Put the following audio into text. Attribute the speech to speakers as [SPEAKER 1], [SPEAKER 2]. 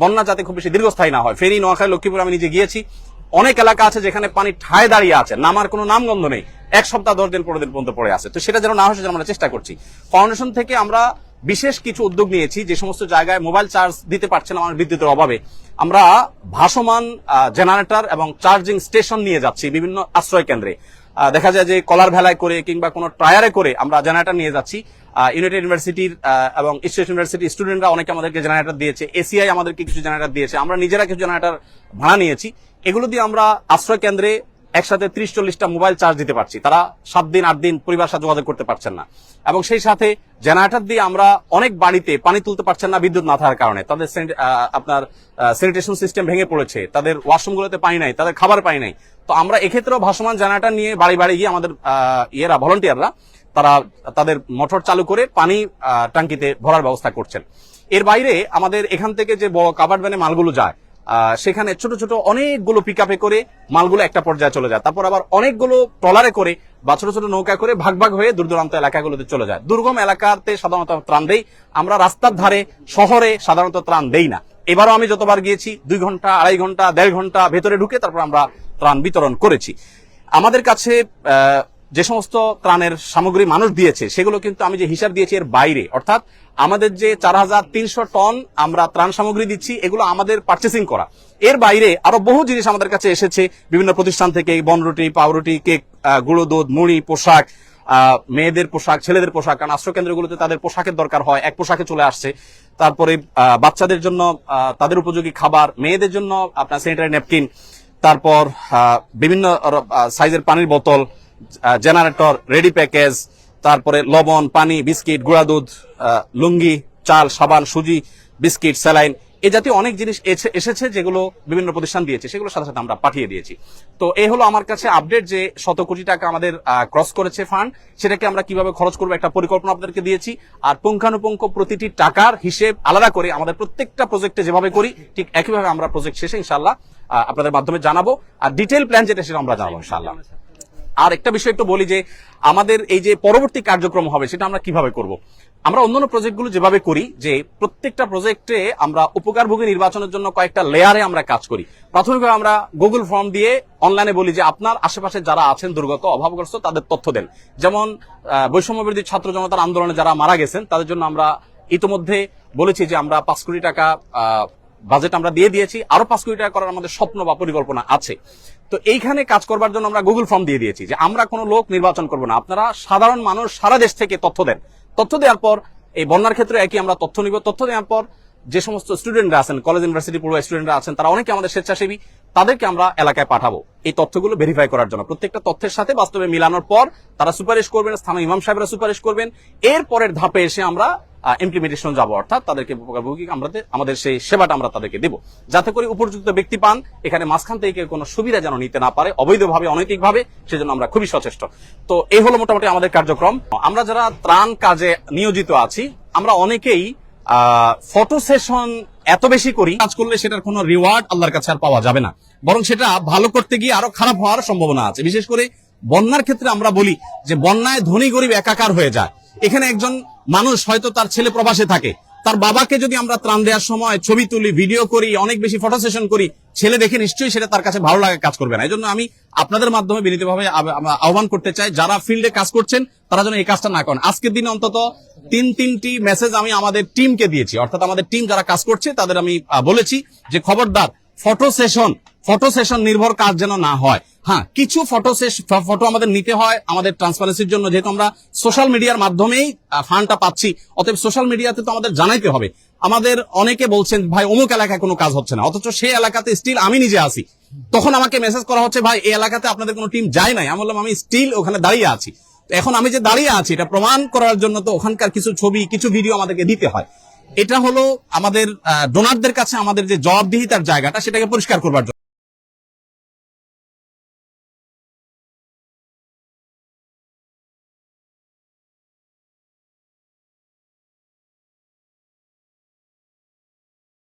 [SPEAKER 1] বন্যা যাতে খুব বেশি দীর্ঘস্থায়ী না হয়। ফেরি, নোয়াখালী, লক্ষ্মীপুর আমি নিজে গিয়েছি। অনেক এলাকা আছে যেখানে পানি ঠায় দাঁড়িয়ে আছে। নামার কোনো নামগন্ধ নেই। এক সপ্তাহ, দশ দিন, পনেরো দিন পর্যন্ত পড়ে আছে। তো সেটা যেন না হয় সেজন্য আমরা চেষ্টা করছি। ফাউন্ডেশন থেকে আমরা বিশেষ কিছু উদ্যোগ নিয়েছি। যে সমস্ত জায়গায় মোবাইল চার্জ দিতে পারছে না আমার বিদ্যুতের অভাবে, আমরা ভাসমান জেনারেটর এবং চার্জিং স্টেশন নিয়ে যাচ্ছি বিভিন্ন আশ্রয় কেন্দ্রে। দেখা যায় যে কলার ভেলায় করে কিংবা কোনো ট্রায়ারে করে আমরা জেনারেটার নিয়ে যাচ্ছি। ইউনাইটেড ইউনিভার্সিটির এবং স্টেট ইউনিভার্সিটির স্টুডেন্টরা অনেকে আমাদেরকে জেনারেটার দিয়েছে। এসিআই আমাদেরকে কিছু জেনারেটর দিয়েছে। আমরা নিজেরা কিছু জেনারেটর ভাড়া নিয়েছি। এগুলো দিয়ে আমরা আশ্রয় কেন্দ্রে একসাথে ত্রিশ চল্লিশটা মোবাইল চার্জ দিতে পারছি। তারা সাত দিন, আট দিন পরিবার সাথে যোগাযোগ করতে পারছেন না। এবং সেই সাথে জেনারেটর দিয়ে আমরা অনেক বাড়িতে পানি তুলতে পারছেন না বিদ্যুৎ না থাকার কারণে। তাদের আপনার স্যানিটেশন সিস্টেম ভেঙে পড়েছে। তাদের ওয়াশরুমগুলোতে পানি নাই, তাদের খাবার পানি নাই। তো আমরা এক্ষেত্রেও ভাসমান জেনারেটর নিয়ে বাড়ি বাড়ি গিয়ে আমাদের ইয়েরা ভলান্টিয়াররা তারা তাদের মোটর চালু করে পানি টাঙ্কিতে ভরার ব্যবস্থা করছেন। এর বাইরে আমাদের এখান থেকে যে বড় কাভার্ড ভ্যানে মালগুলো যায় সেখানে ছোট ছোট অনেকগুলো পিক করে মালগুলো একটা পর্যায়ে চলে যায়। তারপর আবার অনেকগুলো ট্রলারে করে বা ছোট ছোট নৌকা করে ভাগ ভাগ হয়ে দূর দূরান্ত এলাকাগুলোতে চলে যায়। দুর্গম এলাকাতে সাধারণত ত্রাণ দেই। আমরা রাস্তার ধারে শহরে সাধারণত ত্রাণ দেই না। এবারও আমি যতবার গিয়েছি, দুই ঘণ্টা, আড়াই ঘণ্টা, দেড় ঘণ্টা ভেতরে ঢুকে তারপর আমরা ত্রাণ বিতরণ করেছি। আমাদের কাছে যে সমস্ত ত্রাণের সামগ্রী মানুষ দিয়েছে, সেগুলো কিন্তু আমি যে হিসাব দিয়েছি এর বাইরে। অর্থাৎ আমাদের যে চার হাজার তিনশো টন আমরা ত্রাণ সামগ্রী দিচ্ছি, এগুলো আমাদের পার্চেসিং করা। এর বাইরে আরও বহু জিনিস আমাদের কাছে এসেছে, বিভিন্ন প্রতিষ্ঠান থেকে বনরুটি পাউরুটি কেক গুঁড়ো দুধ, মুড়ি, পোশাক মেয়েদের পোশাক, ছেলেদের পোশাক, কারণ আশ্রয় কেন্দ্রগুলোতে তাদের পোশাকের দরকার হয়, এক পোশাকে চলে আসছে। তারপরে বাচ্চাদের জন্য তাদের উপযোগী খাবার, মেয়েদের জন্য আপনার স্যানিটারি ন্যাপকিন তারপর বিভিন্ন সাইজের পানির বোতল জেনারেটর রেডি প্যাকেজ তারপরে লবণ, পানি, বিস্কিট, গুঁড়া দুধ লুঙ্গি, চাল, সাবান, সুজি, বিস্কিট, স্যালাইন এই জাতীয় অনেক জিনিস এসেছে যেগুলো বিভিন্ন প্রতিষ্ঠান দিয়েছে সেগুলো সাথে সাথে আমরা পাঠিয়ে দিয়েছি। তো এই হলো আমার কাছে আপডেট যে শত কোটি টাকা আমাদের ক্রস করেছে ফান্ড সেটাকে আমরা কীভাবে খরচ করব একটা পরিকল্পনা আপনাদেরকে দিয়েছি। আর পুঙ্খানুপুঙ্খ প্রতিটি টাকার হিসেব আলাদা করে আমাদের প্রত্যেকটা প্রজেক্টে যেভাবে করি, ঠিক একইভাবে আমরা প্রজেক্ট শেষে ইনশাল্লাহ আপনাদের মাধ্যমে জানাব। আর ডিটেল প্ল্যান যেটা সেটা আমরা জানাব ইনশাল্লাহ আর একটা বিষয় একটু বলি যে আমাদের এই যে পরবর্তী কার্যক্রম হবে সেটা আমরা কীভাবে করব? আমরা অন্যান্য প্রজেক্টগুলো যেভাবে করি যে প্রত্যেকটা প্রজেক্টে আমরা উপকারভোগী নির্বাচনের জন্য কয়েকটা লেয়ারে আমরা কাজ করি। প্রাথমিকভাবে আমরা গুগল ফর্ম দিয়ে অনলাইনে বলি যে আপনার আশেপাশে যারা আছেন দুর্গত অভাবগ্রস্ত তাদের তথ্য দেন। যেমন আহ, বৈষম্য বিরোধী ছাত্র জনতার আন্দোলনে যারা মারা গেছেন তাদের জন্য আমরা ইতিমধ্যে বলেছি যে আমরা পাঁচ কোটি টাকা বাজেট আমরা দিয়ে দিয়েছি, আরও পাঁচ কোটি টাকা করার আমাদের স্বপ্ন বা পরিকল্পনা আছে। তো এইখানে কাজ করবার জন্য আমরা গুগল ফর্ম দিয়ে দিয়েছি যে আমরা কোনো লোক নির্বাচন করব না। আপনারা সাধারণ মানুষ সারা দেশ থেকে তথ্য দেন। তথ্য দেওয়ার পর, এই বন্যার ক্ষেত্রে একই আমরা তথ্য নিব। তথ্য দেওয়ার পর যে সমস্ত স্টুডেন্টরা আছেন কলেজ ইউনিভার্সিটি পড়ুয়া স্টুডেন্টরা আছেন, তারা অনেকে আমাদের স্বেচ্ছাসেবী, তাদেরকে আমরা এলাকায় পাঠাবো। এই তথ্যগুলো ভেরিফাই করার জন্য। প্রত্যেকটা তথ্যের সাথে বাস্তবে মিলানোর পর তারা সুপারিশ করবেন, স্থানীয় ইমাম সাহেবরা সুপারিশ করবেন। এর পরের ধাপে এসে আমরা ইমপ্লিমেন্টেশন যাব, অর্থাৎ তাদেরকে উপকারভোগী আমরা আমাদের সেই সেবাটা আমরা তাদেরকে দেব। যাতে করে উপযুক্ত ব্যক্তি পান, এখানে মাঝখান থেকে কোনো সুবিধা যেন নিতে না পারে, অবৈধভাবে, অনৈতিকভাবে, সেজন্য আমরা খুবই সচেষ্ট। তো এই হলো মোটামুটি আমাদের কার্যক্রম। আমরা যারা ত্রাণ কাজে নিয়োজিত আছি, আমরা অনেকেই ফটো সেশন এত বেশি করি, কাজ করলে সেটার কোনো রিওয়ার্ড আল্লাহর কাছে আর পাওয়া যাবে না। বরং সেটা ভালো করতে গিয়ে আরও খারাপ হওয়ার সম্ভাবনা আছে। বিশেষ করে বন্যার ক্ষেত্রে আমরা বলি যে, বন্যায় ধনী গরিব একাকার হয়ে যায়। এখানে একজন মানুষ হয়তো তার ছেলে প্রবাসে থাকে। তার বাবাকে যদি আমরা ত্রাণ দেওয়ার সময় ছবি তুলি, ভিডিও করি, অনেক বেশি ফটো সেশন করি, ছেলে দেখে নিশ্চয়ই সেটা তার কাছে ভালো লাগে কাজ করবে না। এই জন্য আমি আপনাদের মাধ্যমে বিনীতভাবে আহ্বান করতে চাই, যারা ফিল্ডে কাজ করছেন, তারা যেন এই কাজটা না করেন। আজকের দিনে অন্তত তিন, তিনটি মেসেজ আমি আমাদের টিমকে দিয়েছি। অর্থাৎ আমাদের টিম যারা কাজ করছে, তাদের আমি বলেছি যে খবরদার ফটো সেশন ফটো সেশন নির্ভর কাজ যেন না হয়। হ্যাঁ কিছু ফটো ফটো আমাদের নিতে হয় আমাদের ট্রান্সপারেন্সির জন্য, যেহেতু আমরা সোশ্যাল মিডিয়ার মাধ্যমেই ফান্ডটা পাচ্ছি, অতএব সোশ্যাল মিডিয়াতে তো আমাদের জানাইতে হবে। আমাদের অনেকে বলছেন, ভাই, অমুক এলাকায় কোনো কাজ হচ্ছে না। অথচ সেই এলাকাতে স্টিল আমি নিজে আছি। তখন আমাকে মেসেজ করা হচ্ছে, ভাই, এই এলাকাতে আপনাদের কোনো টিম যায় নাই। আমি বললাম, আমি স্টিল ওখানে দাঁড়িয়ে আছি। এখন আমি যে দাঁড়িয়ে আছি, এটা প্রমাণ করার জন্য তো ওখানকার কিছু ছবি, কিছু ভিডিও আমাদেরকে দিতে হয়। এটা হলো আমাদের ডোনারদের কাছে আমাদের যে জবাবদিহিতার জায়গাটা সেটাকে পরিষ্কার করবার জন্য।